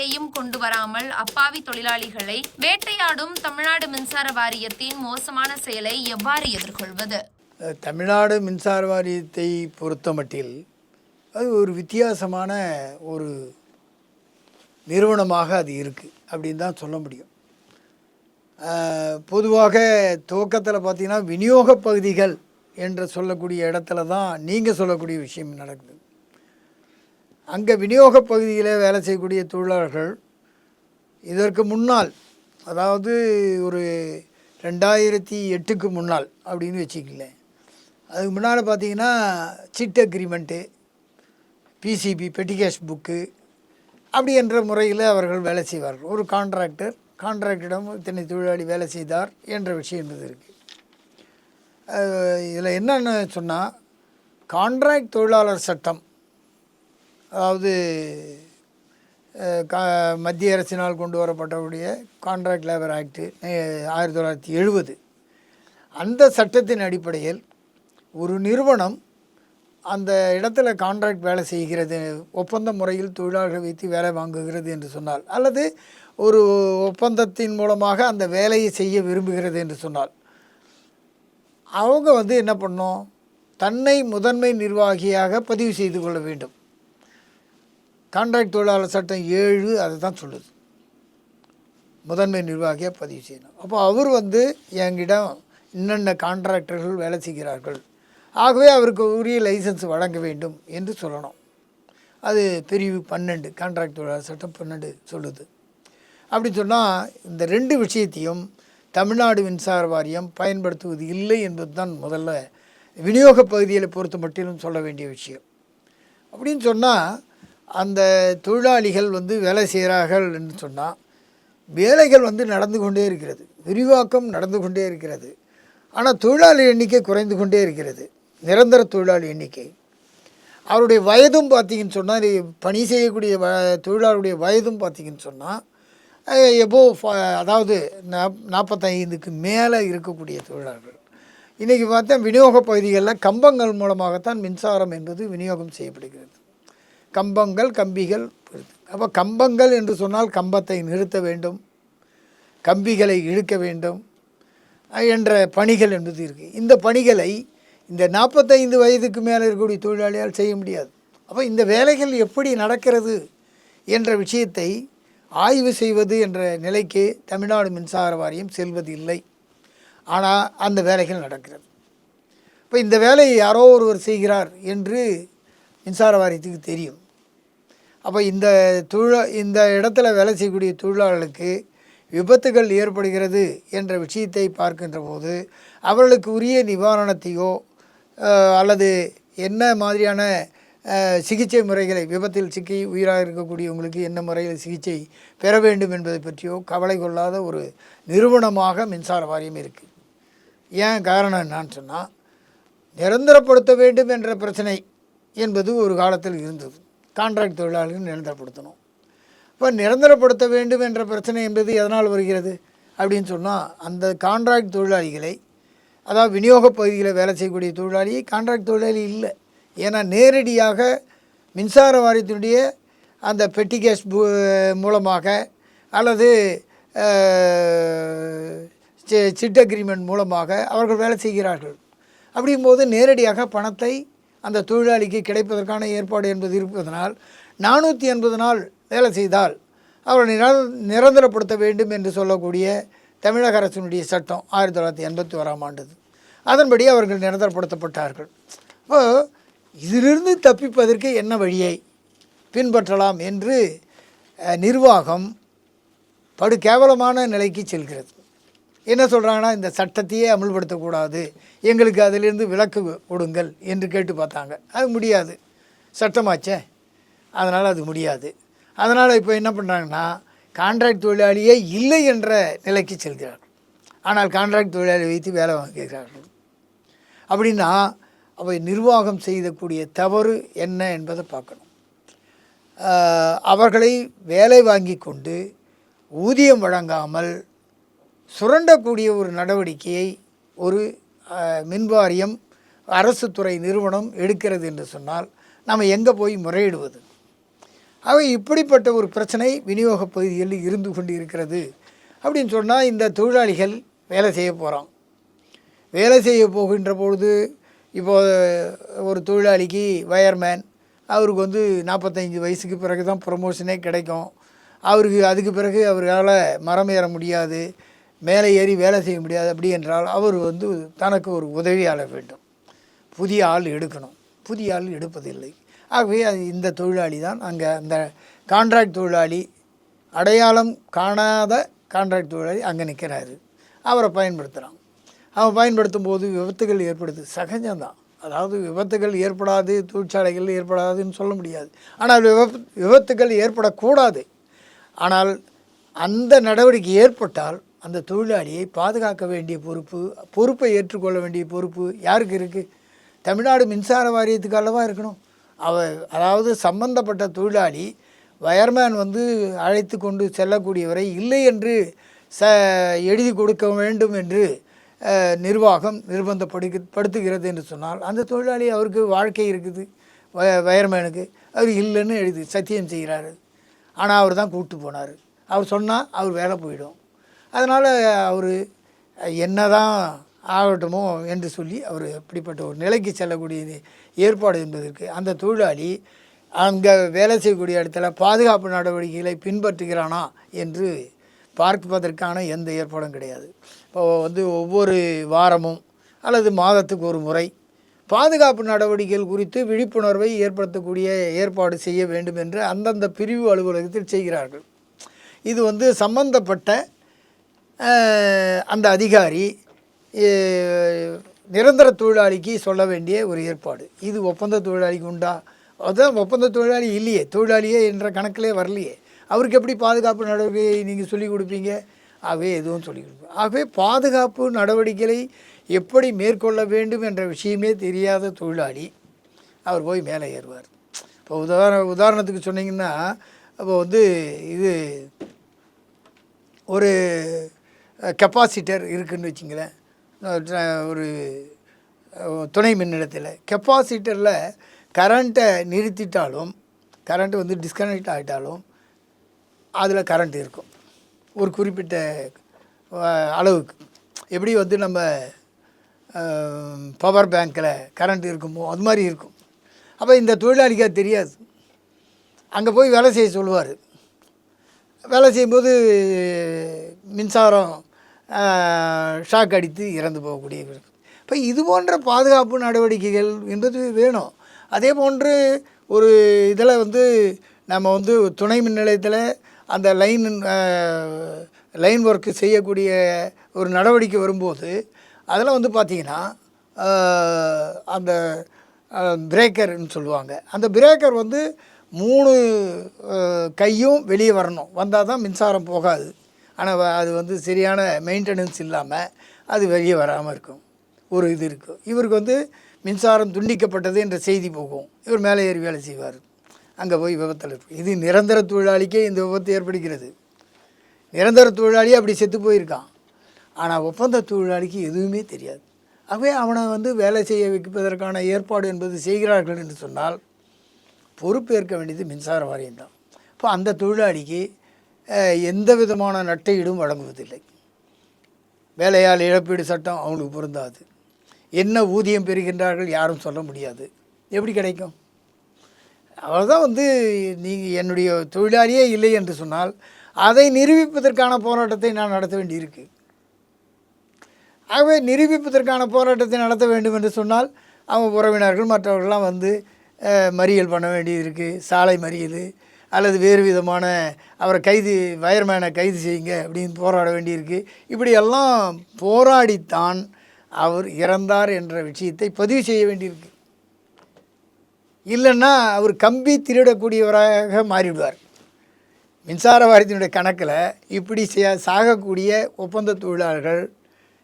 வேலையையும் கொண்டு வராமல் அப்பாவி தொழிலாளிகளை வேட்டையாடும் தமிழ்நாடு மின்சார வாரியத்தின் மோசமான செயலை எவ்வாறு எதிர்கொள்வது? தமிழ்நாடு மின்சார வாரியத்தை பொறுத்தமட்டில் அது ஒரு வித்தியாசமான ஒரு நிறுவனமாக அது இருக்குது அப்படின்னு தான் சொல்ல முடியும். பொதுவாக துவக்கத்தில் பார்த்தீங்கன்னா விநியோக பகுதிகள் என்று சொல்லக்கூடிய இடத்துல தான் நீங்கள் சொல்லக்கூடிய விஷயம் நடக்குது. அங்கே விநியோக பகுதியில் வேலை செய்யக்கூடிய தொழிலாளர்கள் இதற்கு முன்னால் அதாவது ஒரு ரெண்டாயிரத்தி எட்டுக்கு முன்னால் அப்படின்னு வச்சுக்கலேன் அதுக்கு முன்னால் பார்த்தீங்கன்னா chit agreement PCB petty cash book அப்படி என்ற முறையில் அவர்கள் வேலை செய்வார்கள். ஒரு கான்ட்ராக்டர் கான்ட்ராக்டரிடம் இத்தனை தொழிலாளி வேலை செய்தார் என்ற விஷயம் என்பது இருக்குது இதில் என்னென்னு சொன்னால் கான்ட்ராக்ட் தொழிலாளர் சட்டம் அதாவது கா மத்திய அரசினால் கொண்டு வரப்பட்டவுடைய கான்ட்ராக்ட் லேபர் ஆக்டு ஆயிரத்தி தொள்ளாயிரத்தி எழுபது அந்த சட்டத்தின் அடிப்படையில் ஒரு நிறுவனம் அந்த இடத்துல கான்ட்ராக்ட் வேலை செய்கிறது ஒப்பந்த முறையில் தொழிலாளர்கள் வைத்து வேலை வாங்குகிறது என்று சொன்னால் அல்லது ஒரு ஒப்பந்தத்தின் மூலமாக அந்த வேலையை செய்ய விரும்புகிறது என்று சொன்னால் அவங்க வந்து என்ன பண்ணணும் தன்னை முதன்மை நிர்வாகியாக பதிவு செய்து கொள்ள வேண்டும். கான்ட்ராக்ட் தொழிலாளர் சட்டம் ஏழு அதை தான் சொல்லுது. முதன்மை நிர்வாகியாக பதிவு செய்யணும். அப்போ அவர் வந்து என்கிட்ட இன்னென்ன கான்ட்ராக்டர்கள் வேலை செய்கிறார்கள் ஆகவே அவருக்கு உரிய லைசன்ஸ் வழங்க வேண்டும் என்று சொல்லணும். அது பிரிவு பன்னெண்டு கான்ட்ராக்ட் தொழிலாளர் சட்டம் பன்னெண்டு சொல்லுது. அப்படி சொன்னால் இந்த ரெண்டு விஷயத்தையும் தமிழ்நாடு மின்சார வாரியம் பயன்படுத்துவது இல்லை என்பது தான் முதல்ல விநியோக பகுதியில் பொறுத்த மட்டிலும் சொல்ல வேண்டிய விஷயம். அப்படின்னு சொன்னால் அந்த தொழிலாளிகள் வந்து வேலை செய்கிறார்கள் என்று சொன்னால் வேலைகள் வந்து நடந்து கொண்டே இருக்கிறது. விரிவாக்கம் நடந்து கொண்டே இருக்கிறது. ஆனால் தொழிலாளி எண்ணிக்கை குறைந்து கொண்டே இருக்கிறது. நிரந்தர தொழிலாளி எண்ணிக்கை. அவருடைய வயதும் பார்த்தீங்கன்னு சொன்னால் பணி செய்யக்கூடிய வ தொழிலாளருடைய வயதும் பார்த்தீங்கன்னு சொன்னால் எபோ அதாவது நாப் நாற்பத்தைந்துக்கு மேலே இருக்கக்கூடிய தொழிலாளர்கள். இன்றைக்கி பார்த்தா விநியோக பகுதிகளில் கம்பங்கள் மூலமாகத்தான் மின்சாரம் என்பது விநியோகம் செய்யப்படுகிறது. கம்பங்கள் கம்பிகள். அப்போ கம்பங்கள் என்று சொன்னால் கம்பத்தை நிறுத்த வேண்டும். கம்பிகளை இழுக்க வேண்டும். என்ற பணிகள் என்பது இருக்குது இந்த பணிகளை இந்த நாற்பத்தைந்து வயதுக்கு மேலே இருக்கக்கூடிய தொழிலாளியால் செய்ய முடியாது. அப்போ இந்த வேலைகள் எப்படி நடக்கிறது என்ற விஷயத்தை ஆய்வு செய்வது என்ற நிலைக்கு தமிழ்நாடு மின்சார வாரியம் செல்வது இல்லை. ஆனால் அந்த வேலைகள் நடக்கிறது. இப்போ இந்த வேலையை யாரோ ஒருவர் செய்கிறார் என்று மின்சார வாரியத்துக்கு தெரியும். அப்போ இந்த தொழிலா இந்த இடத்துல வேலை செய்யக்கூடிய தொழிலாளர்களுக்கு விபத்துகள் ஏற்படுகிறது என்ற விஷயத்தை பார்க்கின்ற போது அவர்களுக்கு உரிய நிவாரணத்தையோ அல்லது என்ன மாதிரியான சிகிச்சை முறைகளை விபத்தில் சிக்கி உயிராக இருக்கக்கூடியவங்களுக்கு என்ன முறையில் சிகிச்சை பெற வேண்டும் என்பதை பற்றியோ கவலை கொள்ளாத ஒரு நிறுவனமாக மின்சார வாரியம் இருக்குது ஏன் காரணம் என்னான்னு சொன்னால் நிரந்தரப்படுத்த வேண்டும் என்ற பிரச்சனை என்பது ஒரு காலத்தில் இருந்தது. கான்ட்ராக்ட் தொழிலாளர்கள் நிரந்தரப்படுத்தணும். இப்போ நிரந்தரப்படுத்த வேண்டும் என்ற பிரச்சனை என்பது எதனால் வருகிறது அப்படின்னு சொன்னால் அந்த கான்ட்ராக்ட் தொழிலாளிகளை அதாவது விநியோக பகுதியில் வேலை செய்யக்கூடிய தொழிலாளி கான்ட்ராக்ட் தொழிலாளி இல்லை. ஏன்னா நேரடியாக மின்சார வாரியத்தினுடைய அந்த பெட்டி கேஸ் மூலமாக அல்லது சிட் அக்ரிமெண்ட் மூலமாக அவர்கள் வேலை செய்கிறார்கள். அப்படிங்கும்போது நேரடியாக பணத்தை அந்த தொழிலாளிக்கு கிடைப்பதற்கான ஏற்பாடு என்பது இருப்பதனால் நானூற்றி எண்பது நாள் வேலை செய்தால் அவரை நிர நிரந்தரப்படுத்த வேண்டும் என்று சொல்லக்கூடிய தமிழக அரசினுடைய சட்டம் ஆயிரத்தி தொள்ளாயிரத்தி எண்பத்தி ஓராம் ஆண்டு அதன்படி அவர்கள் நிரந்தரப்படுத்தப்பட்டார்கள். இப்போ இதிலிருந்து தப்பிப்பதற்கு என்ன வழியை பின்பற்றலாம் என்று நிர்வாகம் படு கேவலமான நிலைக்கு செல்கிறது. என்ன சொல்கிறாங்கன்னா இந்த சட்டத்தையே அமல்படுத்தக்கூடாது. எங்களுக்கு அதிலிருந்து விலக்கு கொடுங்கள் என்று கேட்டு பார்த்தாங்க. அது முடியாது. சட்டமாச்சே? அதனால் அது முடியாது. அதனால் இப்போ என்ன பண்ணுறாங்கன்னா கான்ட்ராக்ட் தொழிலாளியே இல்லை என்ற நிலைக்கு செல்கிறார்கள். ஆனால் கான்ட்ராக்ட் தொழிலாளி வைத்து வேலை வாங்குகிறார்கள். அப்படின்னா அவை நிர்வாகம் செய்யக்கூடிய தவறு என்ன என்பதை பார்க்கணும். அவர்களை வேலை வாங்கி கொண்டு ஊதியம் வழங்காமல் சுரண்டக்கூடிய ஒரு நடவடிக்கையை ஒரு மின்வாரியம் அரசு துறை நிறுவனம் எடுக்கிறது என்று சொன்னால் நம்ம எங்கே போய் முறையிடுவது? ஆக இப்படிப்பட்ட ஒரு பிரச்சனை விநியோக பகுதியில் இருந்து கொண்டு இருக்கிறது அப்படின்னு சொன்னால் இந்த தொழிலாளிகள் வேலை செய்ய போகிறோம் வேலை செய்ய போகின்ற பொழுது இப்போ ஒரு தொழிலாளிக்கு வயர்மேன் அவருக்கு வந்து நாற்பத்தஞ்சு வயசுக்கு பிறகு தான் ப்ரொமோஷனே கிடைக்கும். அவருக்கு அதுக்கு பிறகு அவரால் மரம் ஏற முடியாது. மேலே ஏறி வேலை செய்ய முடியாது அப்படி என்றால் அவர் வந்து தனக்கு ஒரு உதவியாளர் வேண்டும். புதிய ஆள் எடுக்கணும். புதிய ஆள் எடுப்பதில்லை. ஆகவே அது இந்த தொழிலாளி தான். அங்கே அந்த கான்ட்ராக்ட் தொழிலாளி அடையாளம் காணாத கான்ட்ராக்ட் தொழிலாளி அங்கே நிற்கிறாரு அவரை பயன்படுத்துகிறான் அவன் பயன்படுத்தும் போது விபத்துகள் ஏற்படுது. சகஜம்தான். அதாவது விபத்துகள் ஏற்படாது தொழிற்சாலைகள் ஏற்படாதுன்னு சொல்ல முடியாது. ஆனால் விபத் விபத்துகள் ஏற்படக்கூடாது. ஆனால் அந்த நடவடிக்கை ஏற்பட்டால் அந்த தொழிலாளியை பாதுகாக்க வேண்டிய பொறுப்பு பொறுப்பை ஏற்றுக்கொள்ள வேண்டிய பொறுப்பு யாருக்கு இருக்குது தமிழ்நாடு மின்சார வாரியத்துக்கு அல்லவா இருக்கணும்? அவ அதாவது சம்பந்தப்பட்ட தொழிலாளி வயர்மேன் வந்து அழைத்து கொண்டு செல்லக்கூடியவரை இல்லை என்று ச எழுதி கொடுக்க வேண்டும் என்று நிர்வாகம் நிர்பந்தப்படுக படுத்துகிறது என்று சொன்னால் அந்த தொழிலாளி அவருக்கு வாழ்க்கை இருக்குது வய வயர்மேனுக்கு. அவர் இல்லைன்னு எழுதி சத்தியம் செய்கிறாரு. ஆனால் அவர் தான் கூப்பிட்டு போனார். அவர் சொன்னால் அவர் வேலை போயிடும். அதனால் அவர் என்ன தான் ஆகட்டுமோ என்று சொல்லி அவர் அப்படிப்பட்ட ஒரு நிலைக்கு செல்லக்கூடியது ஏற்பாடு என்பதற்கு அந்த தொழிலாளி அங்கே வேலை செய்யக்கூடிய இடத்துல பாதுகாப்பு நடவடிக்கைகளை பின்பற்றுகிறானா என்று பார்ப்பதற்கான எந்த ஏற்பாடும் கிடையாது. இப்போ வந்து ஒவ்வொரு வாரமும் அல்லது மாதத்துக்கு ஒரு முறை பாதுகாப்பு நடவடிக்கைகள் குறித்து விழிப்புணர்வை ஏற்படுத்தக்கூடிய ஏற்பாடு செய்ய வேண்டும் என்று அந்தந்த பிரிவு அலுவலகத்தில் செய்கிறார்கள். இது வந்து சம்பந்தப்பட்ட அந்த அதிகாரி நிரந்தர தொழிலாளிக்கு சொல்ல வேண்டிய ஒரு ஏற்பாடு. இது ஒப்பந்த தொழிலாளிக்கு உண்டா? அதுதான் ஒப்பந்த தொழிலாளி இல்லையே. தொழிலாளியே என்ற கணக்கிலே வரலையே. அவருக்கு எப்படி பாதுகாப்பு நடவடிக்கை நீங்கள் சொல்லிக் கொடுப்பீங்க? ஆகவே எதுவும் சொல்லிக் கொடுப்பீங்க ஆகவே பாதுகாப்பு நடவடிக்கைகளை எப்படி மேற்கொள்ள வேண்டும் என்ற விஷயமே தெரியாத தொழிலாளி அவர் போய் மேலே ஏறுவார். இப்போ உதாரண உதாரணத்துக்கு சொன்னீங்கன்னா இப்போ வந்து இது ஒரு கெப்பாசிட்டர் இருக்குதுன்னு வச்சிங்களேன். ஒரு துணை மின்னிடத்தில். கெப்பாசிட்டரில் கரண்ட்டை நிறுத்திட்டாலும் கரண்ட்டு வந்து டிஸ்கனெக்ட் ஆகிட்டாலும் அதில் கரண்ட் இருக்கும். ஒரு குறிப்பிட்ட அளவுக்கு. எப்படி வந்து நம்ம பவர் பேங்க்கில் கரண்ட் இருக்குமோ அது மாதிரி இருக்கும். அப்போ இந்த தொழிலாளிக்கு அது தெரியாது. அங்கே போய் வேலை செய்ய சொல்லுவார். வேலை செய்யும்போது மின்சாரம் ஷாக் அடித்து இறந்து போகக்கூடிய இப்போ இது போன்ற பாதுகாப்பு நடவடிக்கைகள் என்பது வேணும். அதே போன்று ஒரு இதில் வந்து நம்ம வந்து துணை மின் நிலையத்தில் அந்த லைன் லைன் ஒர்க்கு செய்யக்கூடிய ஒரு நடவடிக்கை வரும்போது அதில் வந்து பார்த்திங்கன்னா அந்த பிரேக்கர்னு சொல்லுவாங்க. அந்த பிரேக்கர் வந்து மூணு கையும் வெளியே வரணும். வந்தால் தான் மின்சாரம் போகாது. ஆனால் அது வந்து சரியான மெயின்டெனன்ஸ் இல்லாமல் அது வெளியே வராமல் இருக்கும். ஒரு இது இருக்கும் இவருக்கு வந்து மின்சாரம் துண்டிக்கப்பட்டது என்ற செய்தி போகும். இவர் மேலே ஏறி வேலை செய்வார். அங்கே போய் விபத்தில் இருக்கும் இது நிரந்தர தொழிலாளிக்கே இந்த விபத்து ஏற்படுகிறது. நிரந்தர தொழிலாளி அப்படி செத்து போயிருக்கான். ஆனால் ஒப்பந்த தொழிலாளிக்கு எதுவுமே தெரியாது. ஆகவே அவனை வந்து வேலை செய்ய வைப்பதற்கான ஏற்பாடு என்பது செய்கிறார்கள் என்று சொன்னால் பொறுப்பேற்க வேண்டியது மின்சார வாரியம் தான் இப்போ அந்த தொழிலாளிக்கு எந்த விதமான நட்டையீடும் வழங்குவதில்லை. வேலையால் இழப்பீடு சட்டம் அவங்களுக்கு பொருந்தாது. என்ன ஊதியம் பெறுகின்றார்கள் யாரும் சொல்ல முடியாது. எப்படி கிடைக்கும்? அவ்வளோதான் வந்து நீங்கள் என்னுடைய தொழிலாளியே இல்லை என்று சொன்னால் அதை நிரூபிப்பதற்கான போராட்டத்தை நான் நடத்த வேண்டியிருக்கு. ஆகவே நிரூபிப்பதற்கான போராட்டத்தை நடத்த வேண்டும் என்று சொன்னால் அவங்க உறவினர்கள் மற்றவர்கள்லாம் வந்து மறியல் பண்ண வேண்டியது இருக்குது சாலை மறியல் அல்லது வேறு விதமான அவரை கைது வயர்மேனை கைது செய்யுங்க அப்படின்னு போராட வேண்டியிருக்கு. இப்படியெல்லாம் போராடித்தான் அவர் இறந்தார் என்ற விஷயத்தை பதிவு செய்ய வேண்டியிருக்கு. இல்லைன்னா அவர் கம்பி திருடக்கூடியவராக மாறிவிடுவார். மின்சார வாரியத்தினுடைய கணக்கில் இப்படி செய்ய சாகக்கூடிய ஒப்பந்த தொழிலாளர்கள்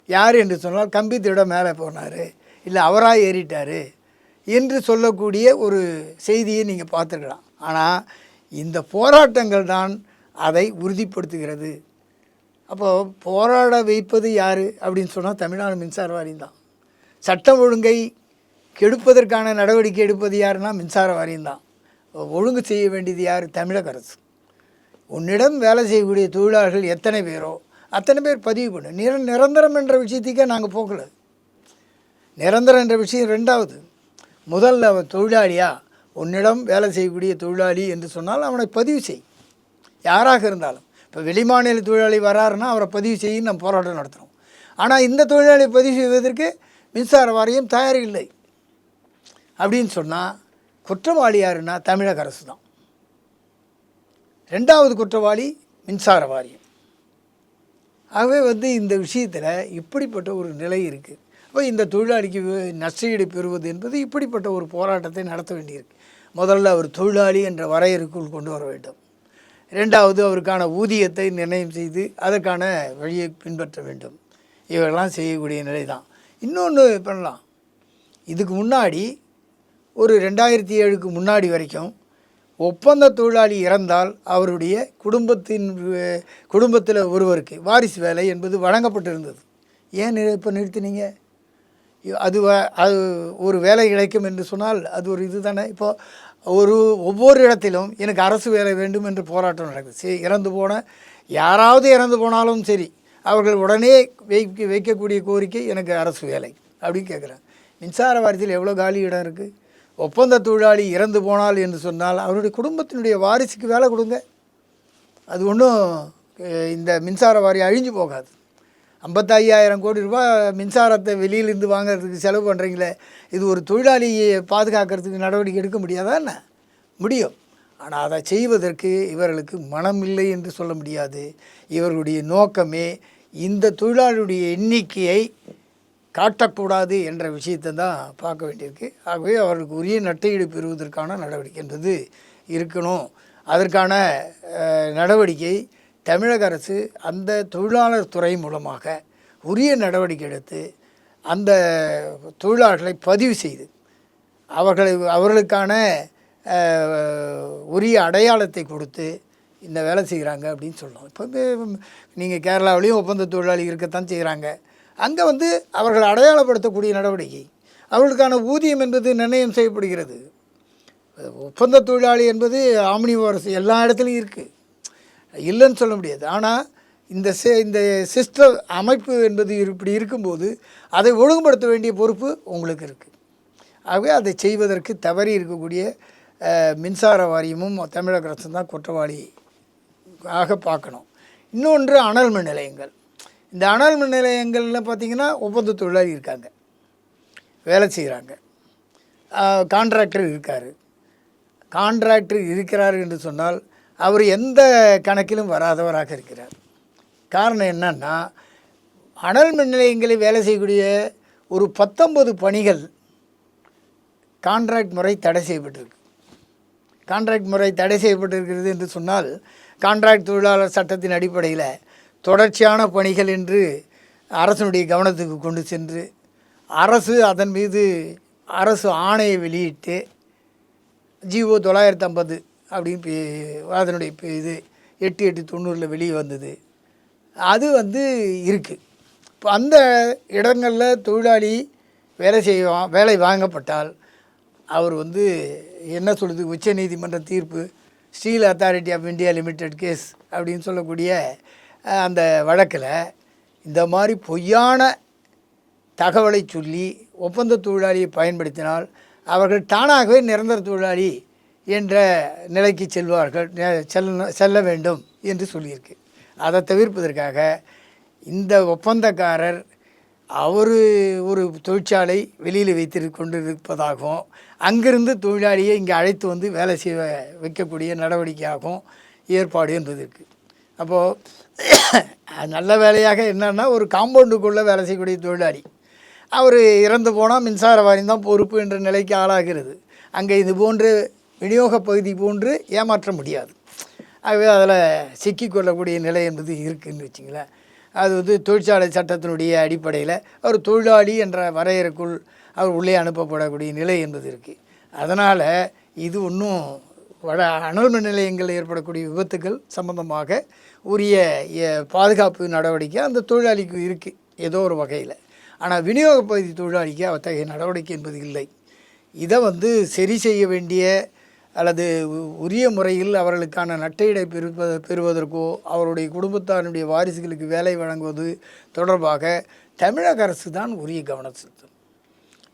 யார் என்று சொன்னால் கம்பி திருட மேலே போனார் இல்லை அவராக ஏறிட்டார் என்று சொல்லக்கூடிய ஒரு செய்தியை நீங்கள் பார்த்துக்கலாம். ஆனால் இந்த போராட்டங்கள் தான் அதை உறுதிப்படுத்துகிறது. அப்போது போராட வைப்பது யார் அப்படின்னு சொன்னால் தமிழ்நாடு மின்சார வாரியம் தான். சட்டம் ஒழுங்கை கெடுப்பதற்கான நடவடிக்கை எடுப்பது யாருன்னா மின்சார வாரியம் தான். ஒழுங்கு செய்ய வேண்டியது யார்? தமிழக அரசு. உன்னிடம் வேலை செய்யக்கூடிய தொழிலாளர்கள் எத்தனை பேரோ அத்தனை பேர் பதிவு பண்ணு. நிர நிரந்தரம் என்ற விஷயத்துக்கே நாங்கள் போகல. நிரந்தரம் என்ற விஷயம் ரெண்டாவது. முதல்ல அவன் தொழிலாளியாக உன்னிடம் வேலை செய்யக்கூடிய தொழிலாளி என்று சொன்னால் அவனை பதிவு செய். யாராக இருந்தாலும். இப்போ வெளிமாநில தொழிலாளி வராருன்னா அவரை பதிவு செய்யும் நம்ம போராட்டம் நடத்துகிறோம் ஆனால் இந்த தொழிலாளியை பதிவு செய்வதற்கு மின்சார வாரியம் தயார் இல்லை அப்படின்னு சொன்னால் குற்றவாளி யாருன்னா தமிழக அரசு தான். ரெண்டாவது குற்றவாளி மின்சார வாரியம். ஆகவே வந்து இந்த விஷயத்தில் இப்படிப்பட்ட ஒரு நிலை இருக்குது அப்போ இந்த தொழிலாளிக்கு நஷ்டஈடு பெறுவது என்பது இப்படிப்பட்ட ஒரு போராட்டத்தை நடத்த வேண்டியிருக்கு. முதல்ல அவர் தொழிலாளி என்ற வரையறுக்குள் கொண்டு வர வேண்டும். இரண்டாவது அவருக்கான ஊதியத்தை நிர்ணயம் செய்து அதற்கான வழியை பின்பற்ற வேண்டும். இவையெல்லாம் செய்யக்கூடிய நிலை தான் இன்னொன்று பண்ணலாம். இதுக்கு முன்னாடி ஒரு ரெண்டாயிரத்தி ஏழுக்கு முன்னாடி வரைக்கும் ஒப்பந்த தொழிலாளி இறந்தால் அவருடைய குடும்பத்தின் குடும்பத்தில் ஒருவருக்கு வாரிசு வேலை என்பது வழங்கப்பட்டிருந்தது. ஏன் இப்போ நிறுத்தினீங்க? அது அது ஒரு வேலை கிடைக்கும் என்று சொன்னால் அது ஒரு இது தானே இப்போ ஒரு ஒவ்வொரு இடத்திலும் எனக்கு அரசு வேலை வேண்டும் என்று போராட்டம் நடக்குது. சரி இறந்து போன யாராவது இறந்து போனாலும் சரி அவர்கள் உடனே வைக்க வைக்கக்கூடிய கோரிக்கை எனக்கு அரசு வேலை அப்படின்னு கேட்குறாங்க மின்சார வாரியத்தில் எவ்வளோ காலி இடம் இருக்குது ஒப்பந்த தொழிலாளி இறந்து போனால் என்று சொன்னால் அவருடைய குடும்பத்தினுடைய வாரிசுக்கு வேலை கொடுங்க. அது ஒன்றும் இந்த மின்சார வாரியம் அழிஞ்சு போகாது. ஐம்பத்தையாயிரம் கோடி ரூபாய் மின்சாரத்தை வெளியிலேருந்து வாங்குறதுக்கு செலவு பண்ணுறீங்களே இது ஒரு தொழிலாளியை பாதுகாக்கிறதுக்கு நடவடிக்கை எடுக்க முடியாதா என்ன? முடியும். ஆனால் அதை செய்வதற்கு இவர்களுக்கு மனம் இல்லை என்று சொல்ல முடியாது. இவர்களுடைய நோக்கமே இந்த தொழிலாளியுடைய எண்ணிக்கையை காட்டக்கூடாது என்ற விஷயத்தை தான் பார்க்க வேண்டியிருக்கு. ஆகவே அவர்களுக்கு உரிய நட்டையீடு பெறுவதற்கான நடவடிக்கை என்றது இருக்கணும். அதற்கான நடவடிக்கை தமிழக அரசு அந்த தொழிலாளர் துறை மூலமாக உரிய நடவடிக்கை எடுத்து அந்த தொழிலாளர்களை பதிவு செய்து அவர்களை அவர்களுக்கான உரிய அடையாளத்தை கொடுத்து இந்த வேலை செய்கிறாங்க அப்படின்னு சொல்லலாம் இப்போ நீங்கள் கேரளாவிலையும் ஒப்பந்த தொழிலாளி இருக்கத்தான் செய்கிறாங்க அங்கே வந்து அவர்கள் அடையாளப்படுத்தக்கூடிய நடவடிக்கை அவர்களுக்கான ஊதியம் என்பது நிர்ணயம் செய்யப்படுகிறது. ஒப்பந்த தொழிலாளி என்பது ஆம்னி அரசு எல்லா இடத்துலையும் இருக்குது இல்லைன்னு சொல்ல முடியாது. ஆனால் இந்த சி இந்த சிஸ்டம் அமைப்பு என்பது இப்படி இருக்கும்போது அதை ஒழுங்குபடுத்த வேண்டிய பொறுப்பு உங்களுக்கு இருக்குது ஆகவே அதை செய்வதற்கு தவறி இருக்கக்கூடிய மின்சார வாரியமும் தமிழக அரசும் தான் குற்றவாளி ஆக பார்க்கணும். இன்னொன்று அனல் மின் நிலையங்கள். இந்த அனல் மின் நிலையங்களில் பார்த்திங்கன்னா ஒப்பந்த தொழிலாளி இருக்காங்க. வேலை செய்கிறாங்க கான்ட்ராக்டர் இருக்கார். கான்ட்ராக்டர் இருக்கிறார் என்று சொன்னால் அவர் எந்த கணக்கிலும் வராதவராக இருக்கிறார். காரணம் என்னன்னா அனல் மின் நிலையங்களில் வேலை செய்யக்கூடிய ஒரு பத்தொன்பது பணிகள் கான்ட்ராக்ட் முறை தடை செய்யப்பட்டிருக்கு. கான்ட்ராக்ட் முறை தடை செய்யப்பட்டிருக்கிறது என்று சொன்னால் கான்ட்ராக்ட் தொழிலாளர் சட்டத்தின் அடிப்படையில் தொடர்ச்சியான பணிகள் என்று அரசனுடைய கவனத்துக்கு கொண்டு சென்று அரசு அதன் மீது அரசு ஆணையை வெளியிட்டு ஜிஓ தொள்ளாயிரத்தி ஐம்பது அப்படின்னு பே- அதனுடைய இது எட்டு எட்டு தொண்ணூறில் வெளியே வந்தது. அது வந்து இருக்குது இப்போ அந்த இடங்களில் தொழிலாளி வேலை செய்ய வேலை வாங்கப்பட்டால் அவர் வந்து என்ன சொல்லுது உச்சநீதிமன்ற தீர்ப்பு steel authority of India limited case அப்படின்னு சொல்லக்கூடிய அந்த வழக்கில் இந்த மாதிரி பொய்யான தகவலை சொல்லி ஒப்பந்த தொழிலாளியை பயன்படுத்தினால் அவர்கள் தானாகவே நிரந்தர தொழிலாளி என்ற நிலைக்கு செல்வார்கள். செல்ல செல்ல வேண்டும் என்று சொல்லியிருக்கு. அதை தவிர்ப்பதற்காக இந்த ஒப்பந்தக்காரர் அவர் ஒரு தொழிற்சாலை வெளியில் வைத்து கொண்டிருப்பதாகவும் அங்கிருந்து தொழிலாளியை இங்கே அழைத்து வந்து வேலை செய்ய வைக்கக்கூடிய நடவடிக்கையாகவும் ஏற்பாடு என்பது இருக்குது அப்போது நல்ல வேலையாக என்னென்னா ஒரு காம்பவுண்டுக்குள்ளே வேலை செய்யக்கூடிய தொழிலாளி. அவர் இறந்து போனால் மின்சார வாரியம் தான் பொறுப்பு என்ற நிலைக்கு ஆளாகிறது. அங்கே இது போன்று விநியோக பகுதி போன்று ஏமாற்ற முடியாது. ஆகவே அதில் சிக்கிக்கொள்ளக்கூடிய நிலை என்பது இருக்குதுன்னு வச்சுங்களேன். அது வந்து தொழிற்சாலை சட்டத்தினுடைய அடிப்படையில் அவர் தொழிலாளி என்ற வரையறைக்குள் அவர் உள்ளே அனுப்பப்படக்கூடிய நிலை என்பது இருக்குது அதனால் இது ஒன்றும் வட அனல் மின் நிலையங்களில் ஏற்படக்கூடிய விபத்துக்கள் சம்பந்தமாக உரிய பாதுகாப்பு நடவடிக்கை அந்த தொழிலாளிக்கு இருக்குது ஏதோ ஒரு வகையில். ஆனால் விநியோக பகுதி தொழிலாளிக்கு அத்தகைய நடவடிக்கை என்பது இல்லை. இதை வந்து சரி செய்ய வேண்டிய அல்லது உ- உரிய முறையில் அவர்களுக்கான நட்டையிடை பெறுவ பெறுவதற்கோ அவருடைய குடும்பத்தாருடைய வாரிசுகளுக்கு வேலை வழங்குவது தொடர்பாக தமிழக அரசு தான் உரிய கவனம் செலுத்தும்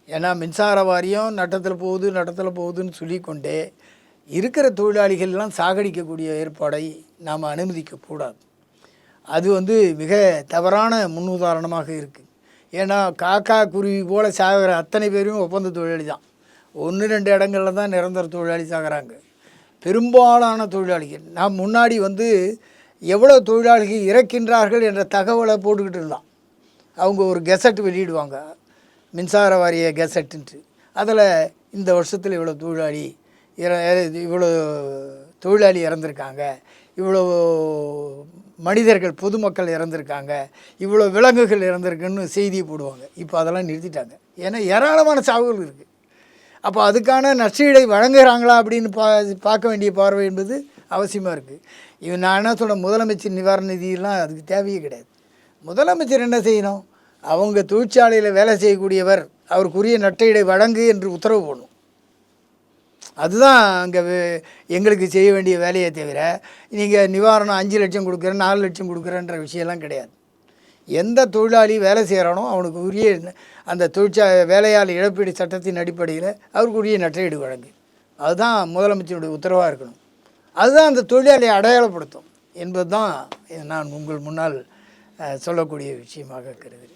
ஏன்னா மின்சார வாரியம் நட்டத்தில் போகுது நட்டத்தில் போகுதுன்னு சொல்லிக்கொண்டே இருக்கிற தொழிலாளிகள்லாம் சாகடிக்கக்கூடிய ஏற்பாடை நாம் அனுமதிக்கக்கூடாது அது வந்து மிக தவறான முன்னுதாரணமாக இருக்குது ஏன்னா காக்கா குருவி போல் சாகிற அத்தனை பேரும் ஒப்பந்த தொழிலாளி தான் ஒன்று ரெண்டு இடங்கள்ல தான் நிரந்தர தொழிலாளி சாகிறாங்க. பெரும்பாலான தொழிலாளிகள். நாம் முன்னாடி வந்து எவ்வளோ தொழிலாளிகள் இறக்கின்றார்கள் என்ற தகவலை போட்டுக்கிட்டு இருந்தான். அவங்க ஒரு கெசட் வெளியிடுவாங்க. மின்சார வாரிய கெசட்டுன்ட்டு. அதில் இந்த வருஷத்தில் இவ்வளோ தொழிலாளி இற இவ்வளோ தொழிலாளி இறந்துருக்காங்க. இவ்வளோ மனிதர்கள் பொதுமக்கள் இறந்துருக்காங்க. இவ்வளோ விலங்குகள் இறந்துருக்குன்னு செய்தியை போடுவாங்க. இப்போ அதெல்லாம் நிறுத்திட்டாங்க. ஏன்னா ஏராளமான சாவுகள் இருக்குது அப்போ அதுக்கான நஷ்டஈடை வழங்குகிறாங்களா அப்படின்னு பா பார்க்க வேண்டிய பார்வை என்பது அவசியமாக இருக்குது இவன் நான் என்ன சொல்கிறேன் முதலமைச்சர் நிவாரண நிதியெல்லாம் அதுக்கு தேவையே கிடையாது. முதலமைச்சர் என்ன செய்யணும்? அவங்க தொழிற்சாலையில் வேலை செய்யக்கூடியவர் அவருக்குரிய நட்டையீடை வழங்கு என்று உத்தரவு போடணும். அதுதான் அங்கே எங்களுக்கு செய்ய வேண்டிய வேலையை தவிர நீங்கள் நிவாரணம் அஞ்சு லட்சம் கொடுக்குறேன் நாலு லட்சம் கொடுக்குறேன்ற விஷயம்லாம் கிடையாது. எந்த தொழிலாளி வேலை செய்கிறானோ அவனுக்கு உரிய அந்த தொழிற்சா வேலையாள் இழப்பீடு சட்டத்தின் அடிப்படையில் அவருக்கு உரிய நட்டையீடு வழங்கு. அதுதான் முதலமைச்சருடைய உத்தரவாக இருக்கணும். அதுதான் அந்த தொழிலாளியை அடையாளப்படுத்தும் என்பது தான் நான் உங்கள் முன்னால் சொல்லக்கூடிய விஷயமாக கருதுகிறேன்.